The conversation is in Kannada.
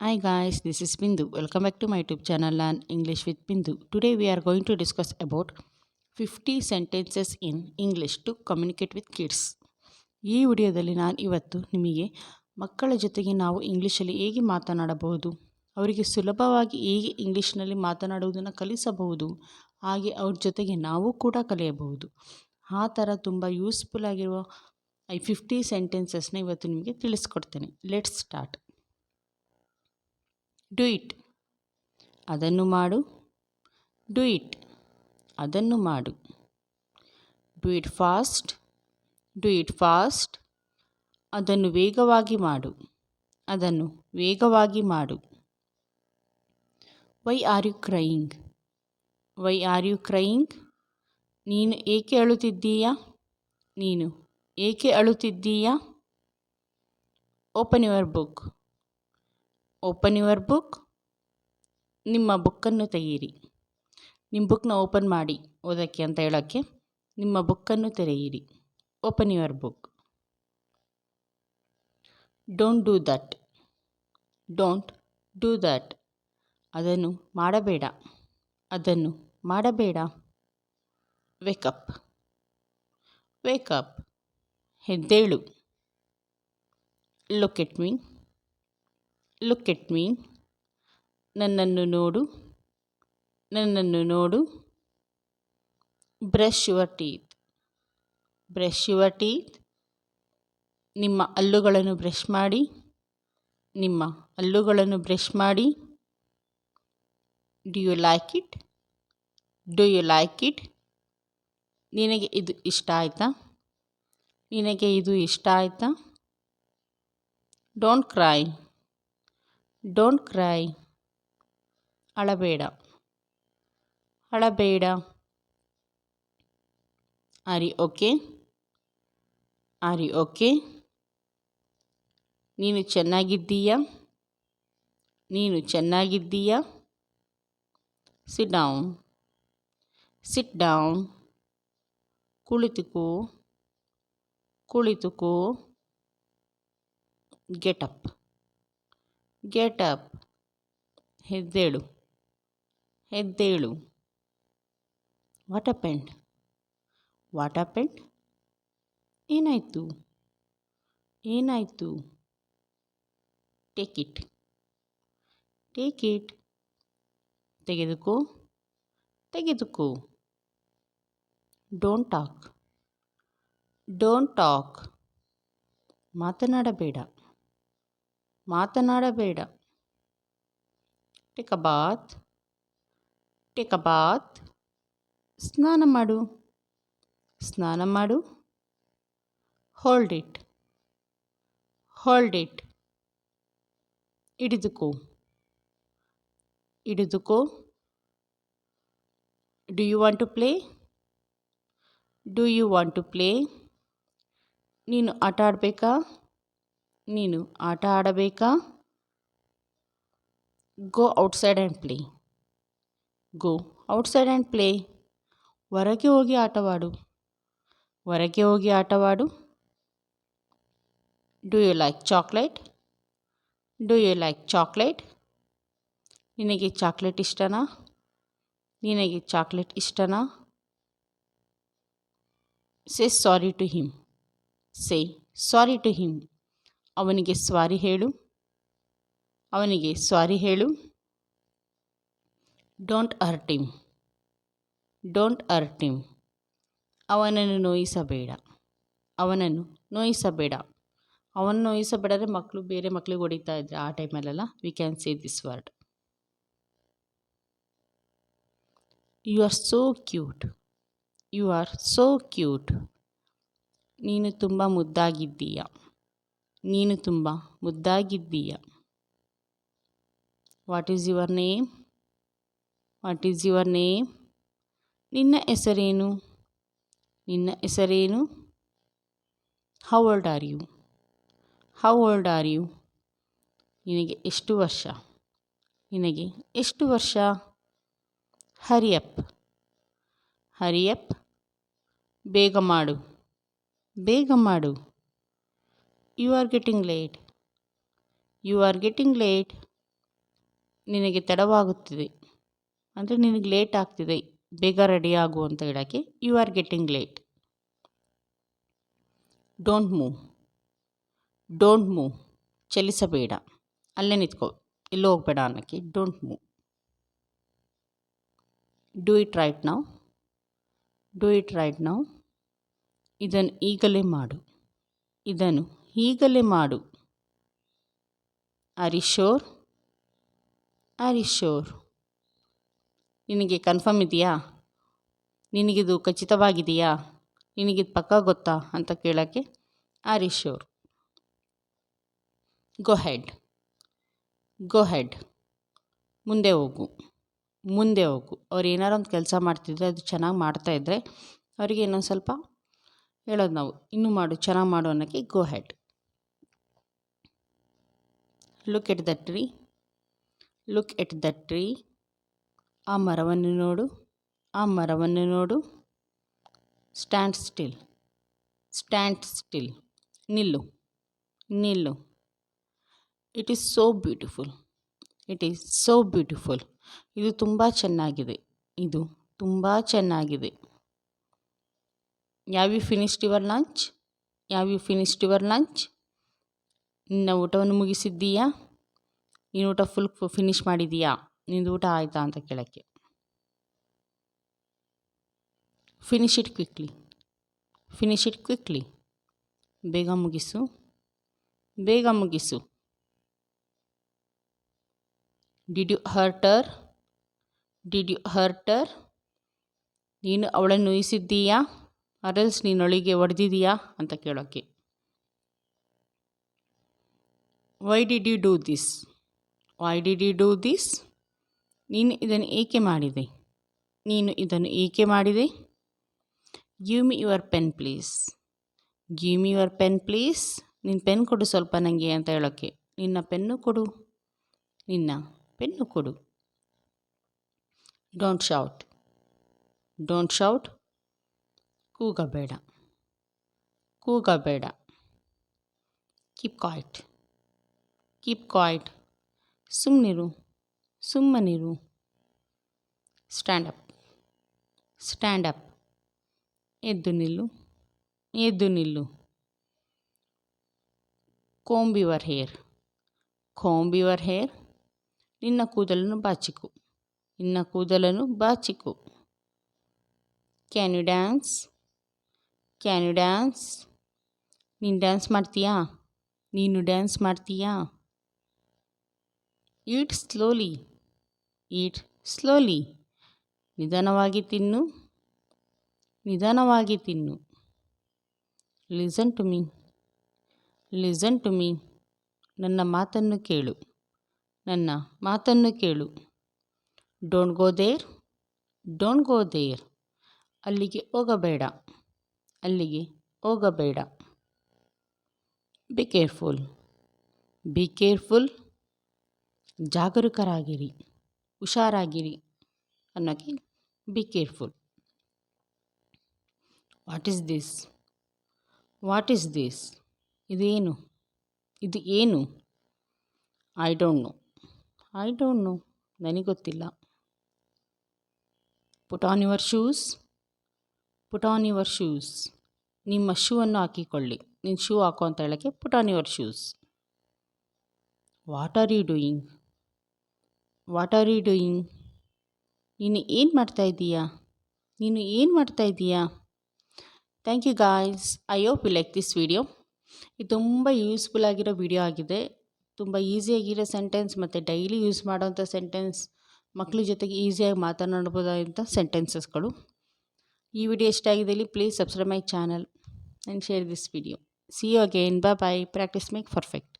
Hi guys, this is Bindu. Welcome back to my YouTube channel Learn English with Bindu. Today we are going to discuss about 50 sentences in English to communicate with kids. ಈ ವಿಡಿಯೋದಲ್ಲಿ ನಾನು ಇವತ್ತು ನಿಮಗೆ ಮಕ್ಕಳ ಜೊತೆಗೆ ನಾವು ಇಂಗ್ಲೀಷಲ್ಲಿ ಹೇಗೆ ಮಾತನಾಡಬಹುದು ಅವರಿಗೆ ಸುಲಭವಾಗಿ ಹೇಗೆ ಇಂಗ್ಲೀಷ್ನಲ್ಲಿ ಮಾತನಾಡುವುದನ್ನು ಕಲಿಸಬಹುದು ಹಾಗೆ ಅವ್ರ ಜೊತೆಗೆ ನಾವು ಕೂಡ ಕಲಿಯಬಹುದು ಆ ಥರ ತುಂಬ ಯೂಸ್ಫುಲ್ ಆಗಿರುವ ಐ ಫಿಫ್ಟಿ ಸೆಂಟೆನ್ಸಸ್ನ ಇವತ್ತು ನಿಮಗೆ ತಿಳಿಸ್ಕೊಡ್ತೇನೆ ಲೆಟ್ಸ್ ಸ್ಟಾರ್ಟ್ ಡು ಇಟ್ ಅದನ್ನು ಮಾಡು. ಡು ಇಟ್ ಅದನ್ನು ಮಾಡು. Do it fast do it fast ಅದನ್ನು ವೇಗವಾಗಿ ಮಾಡು. ಅದನ್ನು ವೇಗವಾಗಿ ಮಾಡು. Why are you crying why are you crying ನೀನು ಏಕೆ ಅಳುತ್ತಿದ್ದೀಯಾ? ನೀನು ಏಕೆ ಅಳುತ್ತಿದ್ದೀಯಾ? Open your book open your book ನಿಮ್ಮ ಬುಕ್ಕನ್ನು ತೆಗೆಯಿರಿ. ನಿಮ್ಮ ಬುಕ್ನ ಓಪನ್ ಮಾಡಿ ಓದೋಕ್ಕೆ ಅಂತ ಹೇಳೋಕ್ಕೆ ನಿಮ್ಮ ಬುಕ್ಕನ್ನು ತೆರೆಯಿರಿ. Open your book don't do that don't do that ಅದನ್ನು ಮಾಡಬೇಡ. ಅದನ್ನು ಮಾಡಬೇಡ. Wake up wake up ಹೆದ್ದೇಳು look at look at me ನನ್ನನ್ನು ನೋಡು. ನನ್ನನ್ನು ನೋಡು. Brush your teeth brush your teeth ನಿಮ್ಮ ಹಲ್ಲುಗಳನ್ನು ಬ್ರಷ್ ಮಾಡಿ. ನಿಮ್ಮ ಹಲ್ಲುಗಳನ್ನು ಬ್ರಷ್ ಮಾಡಿ. Do you like it do you like it ನಿನಗೆ ಇದು ಇಷ್ಟ ಆಯಿತಾ? ನಿನಗೆ ಇದು ಇಷ್ಟ ಆಯಿತಾ? ಡೋಂಟ್ ಕ್ರೈ ಡೋಂಟ್ ಕ್ರೈ ಅಳಬೇಡ ಅಳಬೇಡ ಆರಿ ಓಕೆ ಆರಿ ಓಕೆ ನೀನು ಚೆನ್ನಾಗಿದ್ದೀಯಾ ನೀನು ಚೆನ್ನಾಗಿದ್ದೀಯಾ ಸಿಟ್ ಡೌನ್ ಸಿಟ್ ಡೌನ್ ಕುಳಿತುಕೋ ಕುಳಿತುಕೋ ಗೆಟ್ ಅಪ್ ಗೆಟ್ ಅಪ್ ಹೆದ್ದೇಳು. ಹೆದ್ದೇಳು. ವಾಟ್ ಅಪೆಂಡ್ ವಾಟ್ ಅಪೆಂಡ್ ಏನಾಯಿತು? ಏನಾಯಿತು? ಟೇಕ್ ಇಟ್ ಟೇಕ್ ಇಟ್ ತೆಗೆದುಕೋ. ತೆಗೆದುಕೋ. ಡೋಂಟ್ ಟಾಕ್ ಡೋಂಟ್ ಟಾಕ್ ಮಾತನಾಡಬೇಡ. ಮಾತನಾಡಬೇಡ take a bath take a bath ಸ್ನಾನ ಮಾಡು ಸ್ನಾನ ಮಾಡು ಹೋಲ್ಡ್ ಇಟ್ ಹೋಲ್ಡ್ ಇಟ್ ಹಿಡಿದುಕೋ ಹಿಡಿದುಕೋ do you want to play do you want to play ನೀನು ಆಟ ಆಡಬೇಕಾ ನೀನು ಆಟ ಆಡಬೇಕಾ go outside and play go outside and play ಹೊರಗೆ ಹೋಗಿ ಆಟವಾಡು ಹೊರಗೆ ಹೋಗಿ ಆಟವಾಡು do you like chocolate do you like chocolate ನಿನಗೆ ಚಾಕ್ಲೇಟ್ ಇಷ್ಟನಾ ನಿನಗೆ ಚಾಕ್ಲೇಟ್ ಇಷ್ಟನಾ say sorry to him say sorry to him ಅವನಿಗೆ ಸ್ವಾರಿ ಹೇಳು. ಅವನಿಗೆ ಸ್ವಾರಿ ಹೇಳು. ಡೋಂಟ್ ಅರ್ಟಿಮ್ ಡೋಂಟ್ ಅರ್ಟಿಮ್ ಅವನನ್ನು ನೋಯಿಸಬೇಡ. ಅವನನ್ನು ನೋಯಿಸಬೇಡ. ಅವನು ನೋಯಿಸಬೇಡರೆ ಮಕ್ಕಳು ಬೇರೆ ಮಕ್ಕಳಿಗೆ ಹೊಡಿತಾ ಇದ್ರೆ ಆ ಟೈಮಲ್ಲೆಲ್ಲ we can say this word you are so cute you are so cute ನೀನು ತುಂಬ ಮುದ್ದಾಗಿದ್ದೀಯ. ನೀನು ತುಂಬ ಮುದ್ದಾಗಿದ್ದೀಯ. What is your name what is your name ನಿನ್ನ ಹೆಸರೇನು? ನಿನ್ನ ಹೆಸರೇನು? How old are you how old are you ನಿನಗೆ ಎಷ್ಟು ವರ್ಷ? ನಿನಗೆ ಎಷ್ಟು ವರ್ಷ? ಹರಿಯಪ್ ಹರಿಯಪ್ ಬೇಗ ಮಾಡು. ಬೇಗ ಮಾಡು. You are getting late you are getting late ನಿನಗೆ ತಡವಾಗುತ್ತಿದೆ. ಅಂದರೆ ನಿನಗೆ ಲೇಟ್ ಆಗ್ತಿದೆ. ಬೇಗ ರೆಡಿ ಆಗು ಅಂತ ಹೇಳೋಕ್ಕೆ you are getting late don't move don't move ಚಲಿಸಬೇಡ. ಅಲ್ಲೇ ನಿಂತ್ಕೋ. ಎಲ್ಲೂ ಹೋಗಬೇಡ ಅನ್ನೋಕ್ಕೆ don't move do it right ನಾವು ಡೂ ಇಟ್ ರೈಟ್ ನಾವು ಇದನ್ನು ಈಗಲೇ ಮಾಡು. ಇದನ್ನು ಈಗಲೇ ಮಾಡು. ಅರಿಶೋರ್ ಅರಿಶೋರ್. ನಿನಗೆ ಕನ್ಫರ್ಮ್ ಇದೆಯಾ? ನಿನಗಿದು ಖಚಿತವಾಗಿದೆಯಾ? ನಿನಗಿದು ಪಕ್ಕ ಗೊತ್ತಾ ಅಂತ ಕೇಳೋಕ್ಕೆ are you sure. Sure go ahead go ahead ಮುಂದೆ ಹೋಗು. ಮುಂದೆ ಹೋಗು. ಅವ್ರು ಏನಾರು ಒಂದು ಕೆಲಸ ಮಾಡ್ತಿದ್ರೆ ಅದು ಚೆನ್ನಾಗಿ ಮಾಡ್ತಾಯಿದ್ರೆ ಅವರಿಗೆ ಇನ್ನೊಂದು ಸ್ವಲ್ಪ ಹೇಳೋದು ನಾವು. ಇನ್ನೂ ಮಾಡು, ಚೆನ್ನಾಗಿ ಮಾಡು ಅನ್ನೋಕ್ಕೆ go ahead look at the tree look at the tree ಆ ಮರವನ್ನು ನೋಡು ಆ ಮರವನ್ನು ನೋಡು ಸ್ಟ್ಯಾಂಡ್ ಸ್ಟಿಲ್ ಸ್ಟ್ಯಾಂಡ್ ಸ್ಟಿಲ್ ನಿಲ್ಲು ನಿಲ್ಲು it is so beautiful it is so beautiful ಇದು ತುಂಬ ಚೆನ್ನಾಗಿದೆ ಇದು ತುಂಬ ಚೆನ್ನಾಗಿದೆ have you finished your lunch have you finished your lunch ನಿನ್ನ ಊಟವನ್ನು ಮುಗಿಸಿದ್ದೀಯಾ? ನೀನು ಊಟ ಫುಲ್ ಫಿನಿಶ್ ಮಾಡಿದೀಯಾ ನಿಂದು ಊಟ ಆಯಿತಾ ಅಂತ ಕೇಳೋಕ್ಕೆ. Finish it quickly finish it quickly ಬೇಗ ಮುಗಿಸು. ಬೇಗ ಮುಗಿಸು. Did you hurt her did you hurt her ನೀನು ಅವಳನ್ನು ನೋಯಿಸಿದ್ದೀಯಾ? ಅರಲ್ಸ್ ನೀನೊಳಗೆ ಹೊಡೆದಿದೀಯಾ ಅಂತ ಕೇಳೋಕ್ಕೆ. Why did you do this why did you do this ನೀನು ಇದನ್ನು ಏಕೆ ಮಾಡಿದೆ? ನೀನು ಇದನ್ನು ಏಕೆ ಮಾಡಿದೆ? Give me your pen please give me your pen please ನಿನ್ನ ಪೆನ್ ಕೊಡು ಸ್ವಲ್ಪ ನನಗೆ ಅಂತ ಹೇಳೋಕ್ಕೆ ನಿನ್ನ ಪೆನ್ನು ಕೊಡು. ನಿನ್ನ ಪೆನ್ನು ಕೊಡು. ಡೋಂಟ್ ಶೌಟ್ ಡೋಂಟ್ ಶೌಟ್ ಕೂಗಬೇಡ. ಕೂಗಬೇಡ. ಕೀಪ್ ಕಾಯ್ಟ್ ಕೀಪ್ ಕಾಯ್ಟ್ ಸುಮ್ಮನಿರು ಸುಮ್ಮನಿರು ಸ್ಟ್ಯಾಂಡ್ ಅಪ್ ಸ್ಟ್ಯಾಂಡ್ ಅಪ್ ಎದ್ದು ನಿಲ್ಲು. ಎದ್ದು ನಿಲ್ಲು. Comb your hair comb your hair ನಿನ್ನ ಕೂದಲನ್ನು ಬಾಚಿಕು. ನಿನ್ನ ಕೂದಲನ್ನು ಬಾಚಿಕು. Can you dance can you dance ನೀನು ಡ್ಯಾನ್ಸ್ ಮಾಡ್ತೀಯಾ? ನೀನು ಡ್ಯಾನ್ಸ್ ಮಾಡ್ತೀಯಾ? ಈಟ್ ಸ್ಲೋಲಿ ಈಟ್ ಸ್ಲೋಲಿ ನಿಧಾನವಾಗಿ ತಿನ್ನು. ನಿಧಾನವಾಗಿ ತಿನ್ನು. Listen to me listen to me ನನ್ನ ಮಾತನ್ನು ಕೇಳು. ನನ್ನ ಮಾತನ್ನು ಕೇಳು. Don't go there don't go there ಅಲ್ಲಿಗೆ ಹೋಗಬೇಡ. ಅಲ್ಲಿಗೆ ಹೋಗಬೇಡ. ಬಿ ಕೇರ್ಫುಲ್ ಬಿ ಕೇರ್ಫುಲ್ ಜಾಗರೂಕರಾಗಿರಿ, ಹುಷಾರಾಗಿರಿ ಅನ್ನೋಕ್ಕೆ be careful what is this what is this ಇದೇನು? ಇದು ಏನು? I don't know I don't know ನನಗೆ ಗೊತ್ತಿಲ್ಲ put on your shoes put on your shoes ನಿಮ್ಮ ಶೂವನ್ನು ಹಾಕಿಕೊಳ್ಳಿ. ನಿನ್ನ ಶೂ ಹಾಕೋ ಅಂತ ಹೇಳೋಕ್ಕೆ put on your shoes what are you doing what are you doing ನೀನು ಏನು ಮಾಡ್ತಾ ಇದ್ದೀಯಾ ನೀನು ಏನು ಮಾಡ್ತಾ ಇದ್ದೀಯಾ thank you guys I hope you like this video ಇದು ತುಂಬ ಯೂಸ್ಫುಲ್ ಆಗಿರೋ ವಿಡಿಯೋ ಆಗಿದೆ. ತುಂಬ ಈಸಿಯಾಗಿರೋ ಸೆಂಟೆನ್ಸ್ ಮತ್ತು ಡೈಲಿ ಯೂಸ್ ಮಾಡೋವಂಥ ಸೆಂಟೆನ್ಸ್ ಮಕ್ಕಳ ಜೊತೆಗೆ ಈಸಿಯಾಗಿ ಮಾತನಾಡ್ಬೋದಾದಂಥ ಸೆಂಟೆನ್ಸಸ್ಗಳು ಈ ವಿಡಿಯೋ ಇಷ್ಟ ಆಗಿದ್ದಲ್ಲಿ please subscribe my channel and share this video see you again ಬಾ ಬಾಯ್ ಪ್ರಾಕ್ಟೀಸ್ ಮೇಕ್ ಪರ್ಫೆಕ್ಟ್